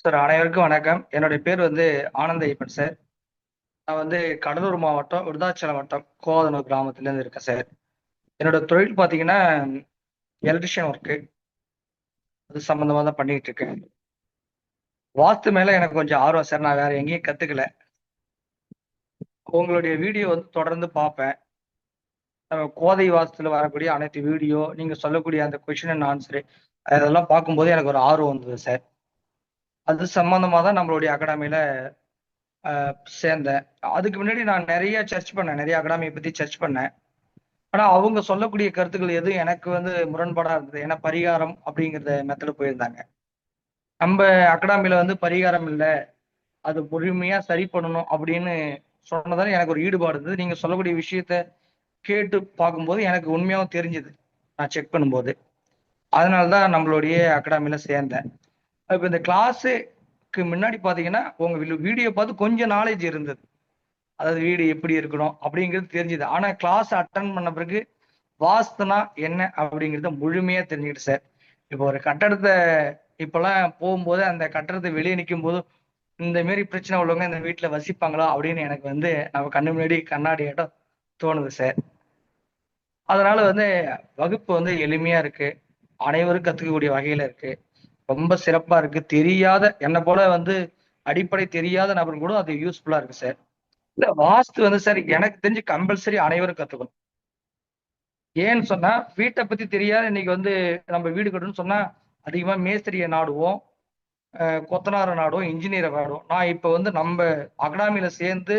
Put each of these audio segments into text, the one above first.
Sir அனைவருக்கும் வணக்கம். என்னுடைய பேர் வந்து ஆனந்த ஐயப்பன் சார். நான் வந்து கடலூர் மாவட்டம் விருதாச்சலம் வட்டம் கோவதனூர் கிராமத்துலேருந்து இருக்கேன் சார். என்னோட தொழில் பார்த்தீங்கன்னா எலக்ட்ரிஷியன் ஒர்க்கு அது சம்மந்தமாக தான் பண்ணிகிட்டு இருக்கேன். வாஸ்து மேலே எனக்கு கொஞ்சம் ஆர்வம் சார். நான் வேறு எங்கேயும் கற்றுக்கல உங்களுடைய வீடியோ வந்து தொடர்ந்து பார்ப்பேன் நம்ம கோதை வாஸ்துல வரக்கூடிய அனைத்து வீடியோ நீங்கள் சொல்லக்கூடிய அந்த கொஷின் அண்ட் ஆன்சரு அதெல்லாம் பார்க்கும்போது எனக்கு ஒரு ஆர்வம் வந்தது சார். அது சம்பந்தமா தான் நம்மளுடைய அகாடமியில சேர்ந்தேன். அதுக்கு முன்னாடி நான் நிறைய சர்ச் பண்ணேன். நிறைய அகாடமியை பத்தி சர்ச் பண்ணேன். ஆனா அவங்க சொல்லக்கூடிய கருத்துக்கள் எதுவும் எனக்கு வந்து முரண்பாடா இருந்தது. ஏன்னா பரிகாரம் அப்படிங்கிறத மெத்தட் போயிருந்தாங்க. நம்ம அகாடமியில வந்து பரிகாரம் இல்லை. அது முழுமையாக சரி பண்ணணும் அப்படின்னு சொன்னதால எனக்கு ஒரு ஈடுபாடு இருந்தது. நீங்க சொல்லக்கூடிய விஷயத்த கேட்டு பார்க்கும்போது எனக்கு உண்மையாகவும் தெரிஞ்சது. நான் செக் பண்ணும்போது. அதனாலதான் நம்மளுடைய அகாடமியில சேர்ந்தேன். இப்போ இந்த கிளாஸுக்கு முன்னாடி பார்த்தீங்கன்னா உங்கள் வீடியோ பார்த்து கொஞ்சம் நாலேஜ் இருந்தது. அதாவது வீடு எப்படி இருக்கணும் அப்படிங்கிறது தெரிஞ்சுது. ஆனால் கிளாஸ் அட்டன் பண்ண பிறகு வாஸ்துனா என்ன அப்படிங்கிறத முழுமையாக தெரிஞ்சுக்கிட்டு சார் இப்போ ஒரு கட்டடத்தை இப்போல்லாம் போகும்போது அந்த கட்டடத்தை வெளியே நிற்கும் போது இந்த மாரி பிரச்சனை உள்ளவங்க இந்த வீட்டில் வசிப்பாங்களா அப்படின்னு எனக்கு வந்து நம்ம கண்ணு முன்னாடி கண்ணாடி இடம் தோணுது சார் அதனால வந்து வகுப்பு வந்து எளிமையாக இருக்கு. அனைவரும் கற்றுக்கக்கூடிய வகையில் இருக்கு. ரொம்ப சிறப்பா இருக்கு. தெரியாத என்னை போல வந்து அடிப்படை தெரியாத நபர் கூட அது யூஸ்ஃபுல்லா இருக்கு சார் இல்ல வாஸ்து வந்து சார் எனக்கு தெரிஞ்சு கம்பல்சரி அனைவரும் கத்துக்கணும். ஏன்னு சொன்னா வீட்டை பத்தி தெரியாத இன்னைக்கு வந்து நம்ம வீடு கட்டணும்னு சொன்னா அதிகமா மேஸ்திரியை நாடுவோம் கொத்தனார நாடுவோம் இன்ஜினியரை நாடுவோம். நான் இப்போ வந்து நம்ம அகடாமியில சேர்ந்து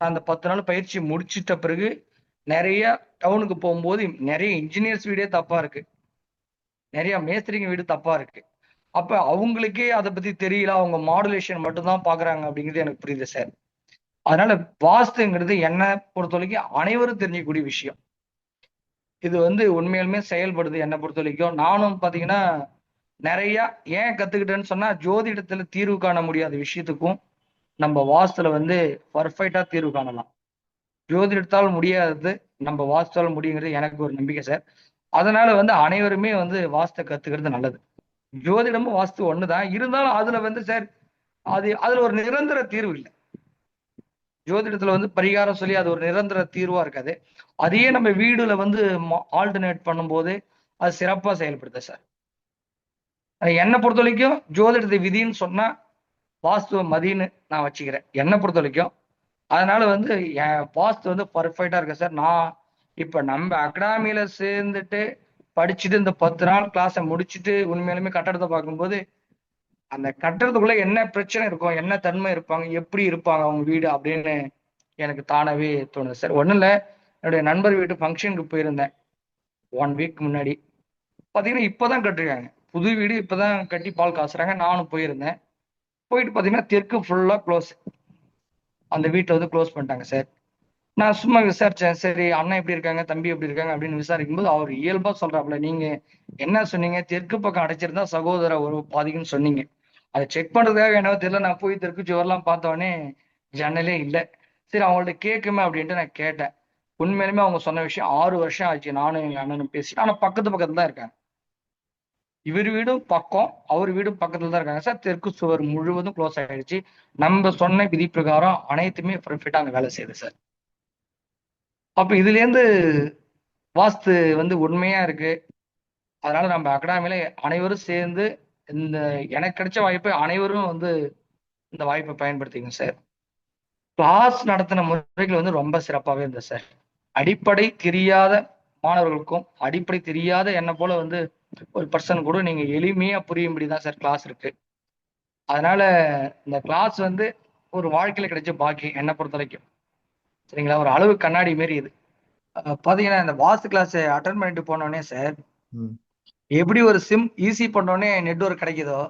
அந்த பத்து நாள் பயிற்சி முடிச்சிட்ட பிறகு நிறைய டவுனுக்கு போகும்போது நிறைய இன்ஜினியர்ஸ் வீடே தப்பா இருக்கு. நிறைய மேஸ்திரிங்க வீடு தப்பா இருக்கு. அப்ப அவங்களுக்கே அதை பத்தி தெரியல. அவங்க மாடுலேஷன் மட்டும்தான் பாக்குறாங்க அப்படிங்கிறது எனக்கு புரியுது சார் அதனால வாஸ்துங்கிறது என்ன பொறுத்த வரைக்கும் அனைவரும் தெரிஞ்சக்கூடிய விஷயம். இது வந்து உண்மையிலுமே செயல்படுது என்னை பொறுத்த வரைக்கும் நானும் பாத்தீங்கன்னா நிறைய ஏன் கத்துக்கிட்டேன்னு சொன்னா ஜோதிடத்துல தீர்வு காண முடியாத விஷயத்துக்கும் நம்ம வாஸ்துல வந்து பர்ஃபெக்டா தீர்வு காணலாம். ஜோதிடத்தால் முடியாதது நம்ம வாஸ்துவால் முடியுங்கிறது எனக்கு ஒரு நம்பிக்கை சார் அதனால வந்து அனைவருமே வந்து வாஸ்தை கத்துக்கிறது நல்லது. ஜோதிடமும் வாஸ்து ஒண்ணுதான். இருந்தாலும் அதுல வந்து சார் அது அதுல ஒரு நிரந்தர தீர்வு இல்லை. ஜோதிடத்துல வந்து பரிகாரம் சொல்லி அது ஒரு நிரந்தர தீர்வா இருக்காது. அதையே நம்ம வீடுல வந்து ஆல்டர்னேட் பண்ணும்போது அது சிறப்பா செயல்படுது சார். என்னை பொறுத்த வரைக்கும் ஜோதிடத்தை விதின்னு சொன்னா வாஸ்துவ மதின்னு நான் வச்சுக்கிறேன். என்னை பொறுத்த வரைக்கும் அதனால வந்து என் வாஸ்து வந்து பர்ஃபெக்டா இருக்கு சார். நான் இப்ப நம்ம அகாடமியில சேர்ந்துட்டு படிச்சுட்டு இந்த பத்து நாள் கிளாஸை முடிச்சுட்டு உண்மையிலுமே கட்டடத்தை பார்க்கும்போது அந்த கட்டடத்துக்குள்ள என்ன பிரச்சனை இருக்கும் என்ன தன்மை இருப்பாங்க எப்படி இருப்பாங்க அவங்க வீடு அப்படின்னு எனக்கு தானாவே தோணுது. சார் ஒன்றும் இல்லை. என்னுடைய நண்பர் வீட்டு ஃபங்க்ஷனுக்கு போயிருந்தேன். ஒன் வீக் முன்னாடி. பார்த்தீங்கன்னா இப்போதான் கட்டிருக்காங்க. புது வீடு இப்போதான் கட்டி பால் காசுறாங்க. நானும் போயிருந்தேன். போயிட்டு பார்த்தீங்கன்னா தெற்கு ஃபுல்லாக க்ளோஸ் அந்த வீட்டை வந்து க்ளோஸ் பண்ணிட்டாங்க சார். நான் சும்மா விசாரிச்சேன். சரி அண்ணன் எப்படி இருக்காங்க? தம்பி எப்படி இருக்காங்க? அப்படின்னு விசாரிக்கும் போது அவர் இயல்பா சொல்றாப்புல நீங்க என்ன சொன்னீங்க? தெற்கு பக்கம் அடைச்சிருந்தா சகோதர ஒரு பாதிக்குன்னு சொன்னீங்க. அதை செக் பண்றதுக்காக என்னவோ தெரியல. நான் போய் தெற்கு சுவர்லாம் பார்த்தவொடனே ஜன்னலே இல்லை. சரி அவங்கள்ட்ட கேட்குமே அப்படின்ட்டு நான் கேட்டேன். உண்மையிலுமே அவங்க சொன்ன விஷயம் ஆறு வருஷம் ஆச்சு. நானும் எங்க அண்ணனும் பேசி ஆனா பக்கத்து பக்கத்துல தான் இருக்காங்க. இவர் வீடும் பக்கம் அவர் வீடும் பக்கத்துல தான் இருக்காங்க. சார் தெற்கு சுவர் முழுவதும் க்ளோஸ் ஆயிடுச்சு. நம்ம சொன்ன விதி பிரகாரம் அனைத்துமே பர்ஃபெக்டா அங்க வேலை செய்யுது சார். அப்ப இதுல இருந்து வாஸ்து வந்து உண்மையா இருக்கு. அதனால நம்ம அகாடமியில் அனைவரும் சேர்ந்து இந்த எனக்கு கிடைச்ச வாய்ப்பை அனைவரும் வந்து இந்த வாய்ப்பை பயன்படுத்திங்க சார். கிளாஸ் நடத்தின முறைகள் வந்து ரொம்ப சிறப்பாகவே இருந்தது சார். அடிப்படை தெரியாத மாணவர்களுக்கும் அடிப்படை தெரியாத என்ன போல வந்து ஒரு பர்சன் கூட நீங்க எளிமையா புரியும்படி தான் சார் கிளாஸ் இருக்கு. அதனால இந்த கிளாஸ் வந்து ஒரு வாழ்க்கையில கிடைச்ச பாக்கி என்னை பொறுத்த வரைக்கும் சரிங்களா? ஒரு அளவு கண்ணாடி மாரி இது. பாத்தீங்கன்னா இந்த வாஸ்து கிளாஸ் அட்டன் பண்ணிட்டு போனோடனே சார் எப்படி ஒரு சிம் ஈஸி பண்ணோடனே நெட்ஒர்க் கிடைக்குதோ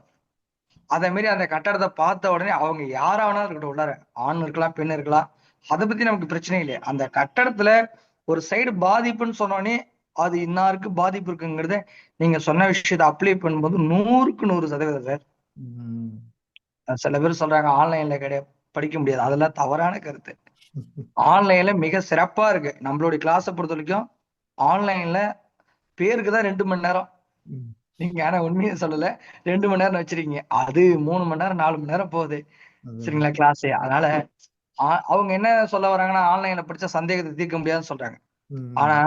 அதே மாதிரி அந்த கட்டடத்தை பார்த்த உடனே அவங்க யாராவனா இருக்கட்டும் உள்ளார ஆண் இருக்கலாம் பெண் இருக்கலாம் அதை பத்தி நமக்கு பிரச்சனை இல்லையா. அந்த கட்டடத்துல ஒரு சைடு பாதிப்புன்னு சொன்னோடனே அது இன்னாருக்கு பாதிப்பு இருக்குங்கிறத நீங்க சொன்ன விஷயத்த அப்ளை பண்ணும்போது நூறுக்கு நூறு சதவீதம் சார். சில பேர் சொல்றாங்க ஆன்லைன்ல கிடையாது படிக்க முடியாது. அதெல்லாம் தவறான கருத்து. ஆன்லைன்ல மிக சிறப்பா இருக்கு. நம்மளுடைய கிளாஸை பொறுத்த வரைக்கும் ஆன்லைன்ல பேருக்கு தான் ரெண்டு மணி நேரம். நீங்க ஆனா உண்மையை சொல்லல. ரெண்டு மணி நேரம் வச்சிருக்கீங்க. அது மூணு மணி நேரம் நாலு மணி நேரம் போகுது. சரிங்களா கிளாஸ் அதனால அவங்க என்ன சொல்ல வராங்கன்னா ஆன்லைன்ல படிச்ச சந்தேகத்தை தீர்க்க முடியாதுன்னு சொல்றாங்க. ஆனா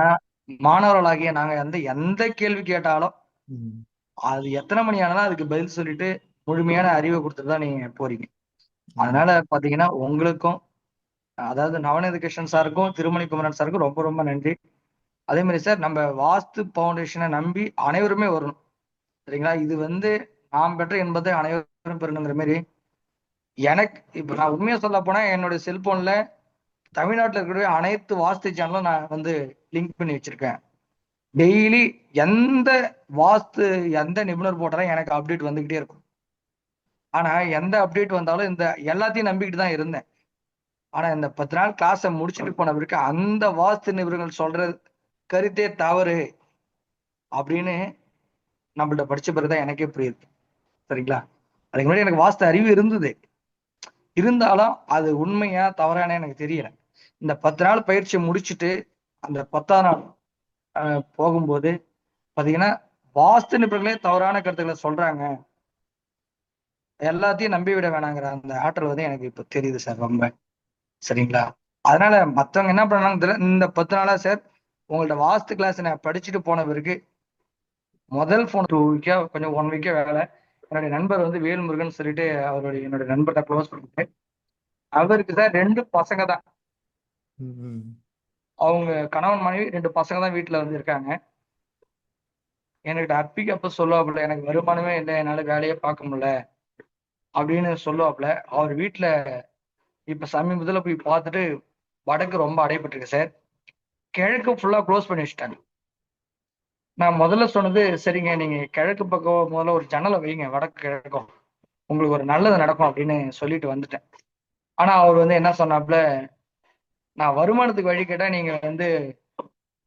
மாணவர்களாகிய நாங்க வந்து எந்த கேள்வி கேட்டாலும் அது எத்தனை மணி ஆனாலும் அதுக்கு பதில் சொல்லிட்டு முழுமையான அறிவை கொடுத்துட்டு தான் நீங்க போறீங்க. அதனால பாத்தீங்கன்னா உங்களுக்கும் அதாவது நவநீத கிருஷ்ணன் சாருக்கும் திருமணி குமரன் சாருக்கும் ரொம்ப ரொம்ப நன்றி. அதே மாதிரி சார் நம்ம வாஸ்து பவுண்டேஷனை நம்பி அனைவருமே வரணும். சரிங்களா? இது வந்து நாம் பெற்ற என்பதை அனைவரும் பெறணுங்கிற மாதிரி எனக்கு இப்போ நான் உண்மையாக சொல்ல போனால் என்னுடைய செல்போனில் தமிழ்நாட்டில் இருக்கக்கூடிய அனைத்து வாஸ்து சேனலும் நான் வந்து லிங்க் பண்ணி வச்சிருக்கேன். டெய்லி எந்த வாஸ்து எந்த நிபுணர் போட்டாலும் எனக்கு அப்டேட் வந்துக்கிட்டே இருக்கும். ஆனால் எந்த அப்டேட் வந்தாலும் இந்த எல்லாத்தையும் நம்பிக்கிட்டு தான் இருந்தேன். ஆனா இந்த பத்து நாள் கிளாஸை முடிச்சுட்டு போன பிறகு அந்த வாஸ்து நிபுணர்கள் சொல்ற கருத்தே தவறு அப்படின்னு நம்மள்ட்ட படிச்ச பிறகுதான் எனக்கே புரியுது. சரிங்களா? அதுக்கு முன்னாடி எனக்கு வாஸ்து அறிவு இருந்தது. இருந்தாலும் அது உண்மையா தவறானே எனக்கு தெரியல. இந்த பத்து நாள் பயிற்சியை முடிச்சுட்டு அந்த பத்தாம் நாள் போகும்போது பாத்தீங்கன்னா வாஸ்து நிபுணர்களே தவறான கருத்துக்களை சொல்றாங்க. எல்லாத்தையும் நம்பி விட வேணாங்கிற அந்த ஆற்றல் வந்து எனக்கு இப்ப தெரியுது சார் ரொம்ப. சரிங்களா? அதனால மத்தவங்க என்ன பண்ணாங்க தெரியல. இந்த பத்து நாளா சார் உங்கள்ட்ட வாஸ்து கிளாஸ் நான் படிச்சுட்டு போன பிறகு முதல் போன் டூ வீக்கா கொஞ்சம் ஒன் வீக்கா வேலை. என்னுடைய நண்பர் வந்து வேல்முருகன் சொல்லிட்டு அவருடைய என்னுடைய நண்பர்கிட்ட க்ளோஸ் பண்ணிட்டு அவருக்கு சார் ரெண்டு பசங்க தான். அவங்க கணவன் மனைவி ரெண்டு பசங்க தான் வீட்டுல வந்து இருக்காங்க. என்கிட்ட அப்பிக்கு அப்ப சொல்லுவாப்புல எனக்கு வருமானமே இல்லை என்னால வேலையே பார்க்க முடியல. அப்படின்னு சொல்லுவாப்புல அவர் வீட்டுல இப்ப சமீபத்துல போய் பார்த்துட்டு வடக்கு ரொம்ப அடைபட்டிருக்கு சார். கிழக்கு ஃபுல்லா க்ளோஸ் பண்ணி வச்சுட்டாங்க. நான் முதல்ல சொன்னது சரிங்க நீங்க கிழக்கு பக்கம் முதல்ல ஒரு ஜன்னலை வைங்க வடக்கு கிழக்கும். உங்களுக்கு ஒரு நல்லது நடக்கும் அப்படின்னு சொல்லிட்டு வந்துட்டேன். ஆனா அவர் வந்து என்ன சொன்னாப்புல நான் வருமானத்துக்கு வழி கேட்டா நீங்க வந்து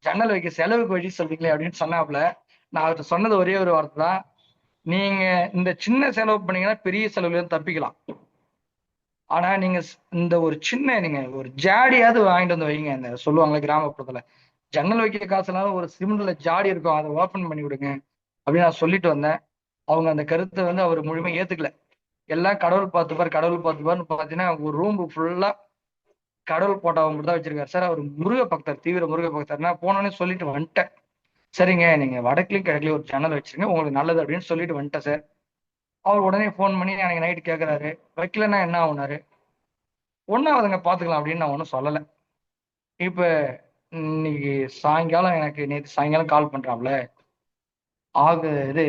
ஜன்னல் வைக்க செலவுக்கு வழி சொல்றீங்களே அப்படின்னு சொன்னாப்புல நான் அவர்கிட்ட சொன்னது ஒரே ஒரு வார்த்தை தான் நீங்க இந்த சின்ன செலவு பண்ணீங்கன்னா பெரிய செலவுல தப்பிக்கலாம். ஆனா நீங்க இந்த ஒரு சின்ன நீங்க ஒரு ஜாடியாவது வாங்கிட்டு வந்து வைங்க. இந்த சொல்லுவாங்களே கிராமப்புறத்துல. ஜன்னல் வைக்க காசுனால ஒரு சிமெண்ட்ல ஜாடி இருக்கும். அதை ஓபன் பண்ணி விடுங்க. அப்படின்னு நான் சொல்லிட்டு வந்தேன். அவங்க அந்த கருத்தை வந்து அவர் முழுமையாக ஏத்துக்கல. எல்லாம் கடவுள் பார்த்துப்பார் கடவுள் பார்த்துப்பார்னு பார்த்தீங்கன்னா ஒரு ரூம் ஃபுல்லா கடவுள் போட்டோ மட்டும் தான் வச்சிருக்காரு. சார் அவர் முருக பக்தர் தீவிர முருக பக்தர். நான் போனோன்னே சொல்லிட்டு வந்துட்டேன். சரிங்க நீங்க வடக்குலையும் கிழக்குலையும் ஒரு சேனல் வச்சிருங்க. உங்களுக்கு நல்லது அப்படின்னு சொல்லிட்டு வந்துட்டேன் சார். அவர் உடனே ஃபோன் பண்ணி எனக்கு நைட்டு கேட்குறாரு வைக்கலன்னா என்ன ஆகுனாரு ஒன்றாவதுங்க பார்த்துக்கலாம் அப்படின்னு நான் ஒன்றும் சொல்லலை. இப்போ இன்னைக்கு சாயங்காலம் எனக்கு நேற்று சாயங்காலம் கால் பண்ணுறாப்புல ஆகு இது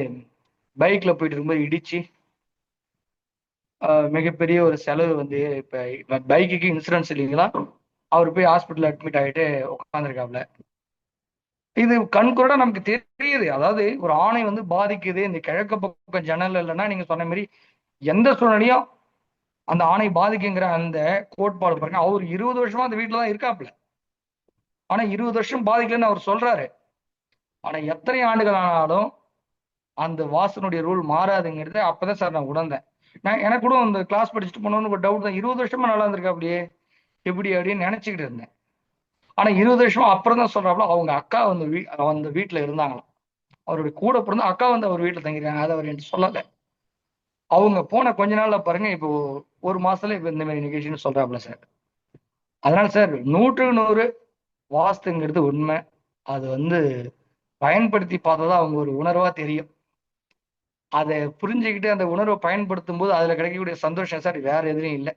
பைக்கில் போயிட்டு இருக்கும்போது இடிச்சு மிகப்பெரிய ஒரு செலவு வந்து இப்போ பைக்குக்கு இன்சூரன்ஸ் இல்லைங்களா? அவர் போய் ஹாஸ்பிட்டலில் அட்மிட் ஆகிட்டு உட்காந்துருக்காப்ல இது கண்கூட நமக்கு தெரியுது. அதாவது ஒரு ஆணை வந்து பாதிக்குது. இந்த கிழக்கு பக்கம் ஜன்னல் இல்லைன்னா நீங்க சொன்ன மாதிரி எந்த சூழ்நிலையும் அந்த ஆணை பாதிக்குங்கிற அந்த கோட்பாடு பாருங்க. அவர் இருபது வருஷமா அந்த வீட்டுல தான் இருக்காப்ல ஆனா இருபது வருஷம் பாதிக்கலன்னு அவர் சொல்றாரு. ஆனா எத்தனை ஆண்டுகள் ஆனாலும் அந்த வாசனுடைய ரூல் மாறாதுங்கிறது அப்பதான் சார் நான் உணர்ந்தேன். நான் எனக்கு கூட அந்த கிளாஸ் படிச்சுட்டு போனோன்னு ஒரு டவுட் தான். இருபது வருஷமா நல்லா இருந்திருக்கா அப்படியே எப்படி அப்படின்னு நினைச்சுக்கிட்டு இருந்தேன். ஆனா இருபது வருஷமா அப்புறம் தான் சொல்றாப்புல அவங்க அக்கா வந்து வீ அந்த வீட்டுல இருந்தாங்களாம். அவருடைய கூட பிறந்த அக்கா வந்து அவர் வீட்டுல தங்கிருக்காங்க அதை அவர் என்று சொல்லலை. அவங்க போன கொஞ்ச நாள்ல பாருங்க இப்போ ஒரு மாசத்துல இப்ப இந்த மாதிரி நிகழ்ச்சின்னு சொல்றாப்புல சார். அதனால சார் நூற்றுக்கு நூறு வாஸ்துங்கிறது உண்மை. அது வந்து பயன்படுத்தி பார்த்ததா அவங்க ஒரு உணர்வா தெரியும். அதை புரிஞ்சுக்கிட்டு அந்த உணர்வை பயன்படுத்தும் போது அதுல கிடைக்கக்கூடிய சந்தோஷம் சார் வேற எதுலையும் இல்லை.